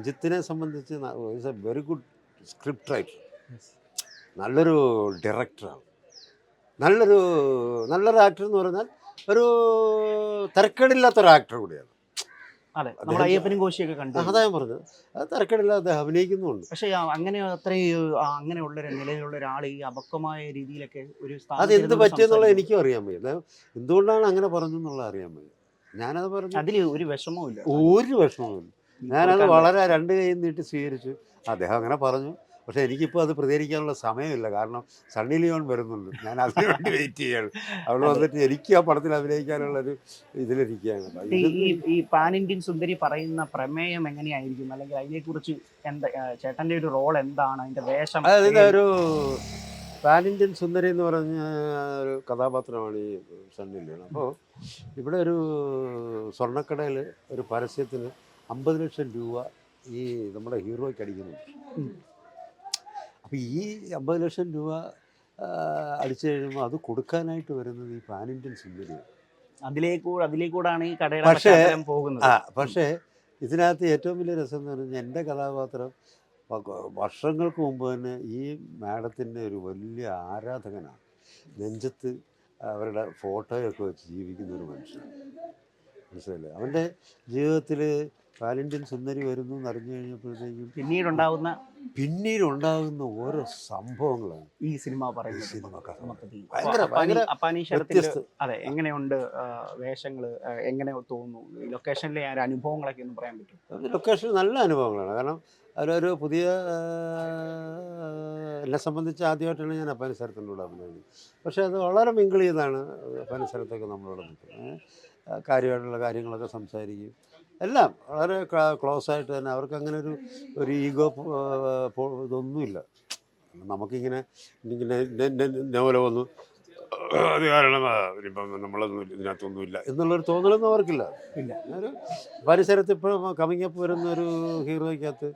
രഞ്ജിത്തിനെ സംബന്ധിച്ച് is a very good script writer നല്ലൊരു ഡയറക്ടറാണ് നല്ലൊരു നല്ലൊരു ആക്ടർ എന്ന് പറഞ്ഞാൽ ഒരു തിരക്കേടില്ലാത്തൊരു ആക്ടർ കൂടിയാണ്. അതെ നമ്മൾ അയ്യപ്പനും കോശിയൊക്കെ കണ്ടു. അതാ ഞാൻ പറഞ്ഞത്. അത് തിരക്കേടില്ലാതെ അദ്ദേഹം അഭിനയിക്കുന്നുമുണ്ട്. പക്ഷേ ആ അങ്ങനെ അത്രയും ആ അങ്ങനെയുള്ള ഒരു നിലയിലുള്ള ഒരാൾ ഈ അപക്വമായ രീതിയിലൊക്കെ ഒരു അത് സ്ഥാനത്ത് എന്ത് ഇരുന്ന് പറ്റിയെന്നുള്ളത് സംസാരിക്കുമ്പോൾ എനിക്കും അറിയാൻ വയ്യ. എന്തുകൊണ്ടാണ് അങ്ങനെ പറഞ്ഞു എന്നുള്ളത് അറിയാൻ വയ്യ. ഞാനത് പറഞ്ഞു അതിൽ ഒരു വിഷമവും ഇല്ല ഒരു വിഷമവുമില്ല. ഞാനത് വളരെ രണ്ട് കൈ നീട്ടി സ്വീകരിച്ചു. അദ്ദേഹം അങ്ങനെ പറഞ്ഞു. പക്ഷേ എനിക്കിപ്പോൾ അത് പ്രതികരിക്കാനുള്ള സമയമില്ല. കാരണം സണ്ണി ലിയോൺ വരുന്നുണ്ട്. ഞാൻ അതിനു വേണ്ടി വെയിറ്റ് ചെയ്യാണ്. അവൾ വന്നിട്ട് എനിക്ക് ആ പടത്തിൽ അഭിനയിക്കാനുള്ള ഒരു ഇതിലിരിക്കുകയാണ് ഈ ഈ- പാൻ ഇന്ത്യൻ സുന്ദരി പറയുന്ന പ്രമേയം എങ്ങനെയായിരിക്കും? അല്ലെങ്കിൽ അതിനെക്കുറിച്ച് എന്താ ചേട്ടന്റെ ഒരു റോൾ എന്താണ്? അതിന്റെ വേഷം അതിന്റെ ഒരു പാൻ ഇന്ത്യൻ സുന്ദരി എന്ന് പറഞ്ഞ ഒരു കഥാപാത്രമാണ് ഈ സണ്ണി ലിയോൺ. അപ്പോൾ ഇവിടെ ഒരു സ്വർണക്കടയിൽ ഒരു പരസ്യത്തിന് അമ്പത് ലക്ഷം രൂപ ഈ നമ്മുടെ ഹീറോയ്ക്ക് അടിക്കുന്നുണ്ട്. അപ്പോൾ ഈ അമ്പത് ലക്ഷം രൂപ അടിച്ചു കഴിയുമ്പോൾ അത് കൊടുക്കാനായിട്ട് വരുന്നത് ഈ പാൻ ഇന്ത്യൻ സിനിമയാണ് അതിലേക്കൂടെ അതിലേക്കൂടാണ് ഈ കടയുടെ പക്ഷേ- പോകുന്നത്. ആ പക്ഷേ ഇതിനകത്ത് ഏറ്റവും വലിയ രസം എന്ന് പറഞ്ഞാൽ എന്റെ കഥാപാത്രം വർഷങ്ങൾക്ക് മുമ്പ് തന്നെ ഈ മാഡത്തിന്റെ ഒരു വലിയ ആരാധകനാണ്. നെഞ്ചത്ത് അവരുടെ ഫോട്ടോയൊക്കെ വെച്ച് ജീവിക്കുന്ന ഒരു മനുഷ്യൻ. മനസ്സിലല്ലേ അവന്റെ ജീവിതത്തിൽ പാലിന്ത്യൻ സുന്ദരി വരുന്നു എന്ന് അറിഞ്ഞു കഴിഞ്ഞപ്പോഴത്തേക്കും പിന്നീട് പിന്നീടുണ്ടാകുന്ന ഓരോ സംഭവങ്ങളാണ് ഈ സിനിമ പറയുന്നത്. സിനിമ കഥ. അപ്പാനി- അപ്പാനി അതെ എങ്ങനെയുണ്ട് വേഷങ്ങൾ എങ്ങനെ തോന്നുന്നു? ലൊക്കേഷനിലെ ആ അനുഭവങ്ങളൊക്കെ ഒന്ന് പറയാൻ പറ്റും ലൊക്കേഷൻ നല്ല അനുഭവങ്ങളാണ്. കാരണം അതിലൊരു പുതിയ എന്നെ സംബന്ധിച്ച് ആദ്യമായിട്ടാണ് ഞാൻ അപ്പാനിസരത്തിന്റെ കൂടെ അഭിനയിക്കുന്നത്. പക്ഷേ അത് വളരെ മിങ്കിൾ ചെയ്താണ് അപ്പാനിസരത്തൊക്കെ നമ്മളോട് നിൽക്കുന്നത്. കാര്യമായിട്ടുള്ള കാര്യങ്ങളൊക്കെ സംസാരിക്കും എല്ലാം വളരെ ക്ലോസ് ആയിട്ട് തന്നെ അവർക്ക് അങ്ങനെ ഒരു ഒരു ഈഗോ ഇതൊന്നുമില്ല. നമുക്കിങ്ങനെ ഇങ്ങനെ നോവല വന്നു അത് കാരണം നമ്മളൊന്നും ഇതിനകത്തൊന്നുമില്ല എന്നുള്ളൊരു തോന്നലൊന്നും അവർക്കില്ല. ഇല്ല. ഒരു പരിസരത്ത് ഇപ്പോഴും കമ്മിങ് അപ്പ് വരുന്ന ഒരു ഹീറോയ്ക്കകത്ത്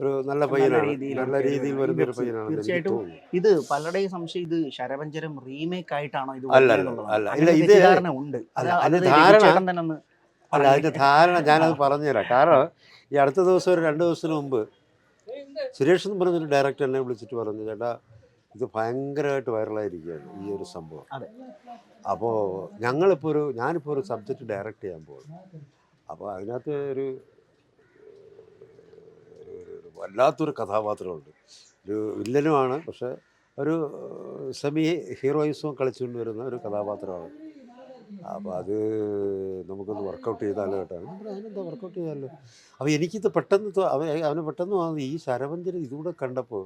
ഒരു നല്ല പയ്യനാണ്. നല്ല രീതിയിൽ വരുന്ന ഒരു പയ്യനാണ് തീർച്ചയായിട്ടും ഇത് പലരുടെയും സംശയം ഇത് ശരവഞ്ചരം റീമേക്ക് ആയിട്ടാണോ ഇത് അല്ല, അല്ല, ഇല്ല, ഇത് ഉണ്ട്. അത് ധാരണ- അല്ല അതിന്റെ ധാരണ ഞാനത് പറഞ്ഞുതരാം. കാരണം ഈ അടുത്ത ദിവസം ഒരു രണ്ട് ദിവസത്തിന് മുമ്പ് സുരേഷ് എന്ന് പറഞ്ഞൊരു ഡയറക്ടർ എന്നെ വിളിച്ചിട്ട് പറഞ്ഞു ചേട്ടാ ഇത് ഭയങ്കരമായിട്ട് വൈറലായിരിക്കുകയാണ് ഈ ഒരു സംഭവം. അപ്പോൾ ഞങ്ങളിപ്പോൾ ഒരു ഞാനിപ്പോൾ ഒരു സബ്ജക്റ്റ് ഡയറക്റ്റ് ചെയ്യാൻ പോകും അപ്പോൾ അതിനകത്ത് ഒരു വല്ലാത്തൊരു കഥാപാത്രമുണ്ട്. ഒരു വില്ലനുമാണ് പക്ഷെ ഒരു സെമി ഹീറോയിസവും കളിച്ചുകൊണ്ട് വരുന്ന ഒരു കഥാപാത്രമാണ്. അപ്പോൾ അത് നമുക്കൊന്ന് വർക്കൗട്ട് ചെയ്താലോ കേട്ടോ? അതിനെന്താ വർക്കൗട്ട് ചെയ്യാമല്ലോ അപ്പോൾ എനിക്കിത് പെട്ടെന്ന് അവന് പെട്ടെന്ന് വന്നത് ഈ ശരവഞ്ചന ഇതുകൂടെ കണ്ടപ്പോൾ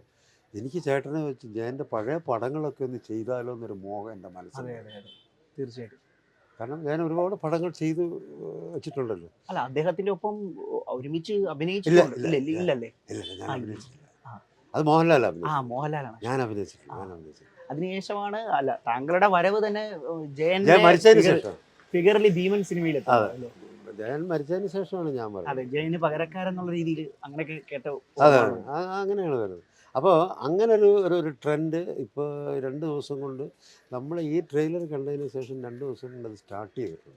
എനിക്ക് ചേട്ടനെ വെച്ച് എന്റെ പഴയ പടങ്ങളൊക്കെ ഒന്ന് ചെയ്താലോ എന്നൊരു മോഹം എന്റെ മനസ്സിൽ തീർച്ചയായിട്ടും. കാരണം ഞാൻ ഒരുപാട് പടങ്ങൾ ചെയ്ത് വെച്ചിട്ടുണ്ടല്ലോ. അല്ല അദ്ദേഹത്തിന്റെ ഒപ്പം ഒരുമിച്ച് അഭിനയിച്ചിട്ടുണ്ട്? ആ. അത് മോഹൻലാൽ മോഹൻലാലാണ്. ഞാൻ അഭിനയിച്ചിട്ടില്ല ഞാൻ അഭിനയിച്ചിട്ടില്ല. അതിനുശേഷമാണ് അല്ല താങ്കളുടെ വരവ് തന്നെ ജയൻ മരിച്ചതിന് ശേഷം. ഫിഗർലി ഭീമൻ സിനിമയിൽ. ജയൻ മരിച്ചതിന് ശേഷമാണ് ഞാൻ പറയുന്നത് അതെ ജയന് പകരക്കാരെന്നുള്ള രീതിയിൽ അങ്ങനെയൊക്കെ കേട്ട അതെ അങ്ങനെയാണ് വരുന്നത് അപ്പോൾ അങ്ങനെ ഒരു ഒരു ട്രെൻഡ് ഇപ്പോൾ രണ്ട് ദിവസം കൊണ്ട് നമ്മൾ ഈ ട്രെയിലർ കണ്ടതിന് ശേഷം രണ്ട് ദിവസം കൊണ്ട് അത് സ്റ്റാർട്ട് ചെയ്തിട്ടുണ്ട്.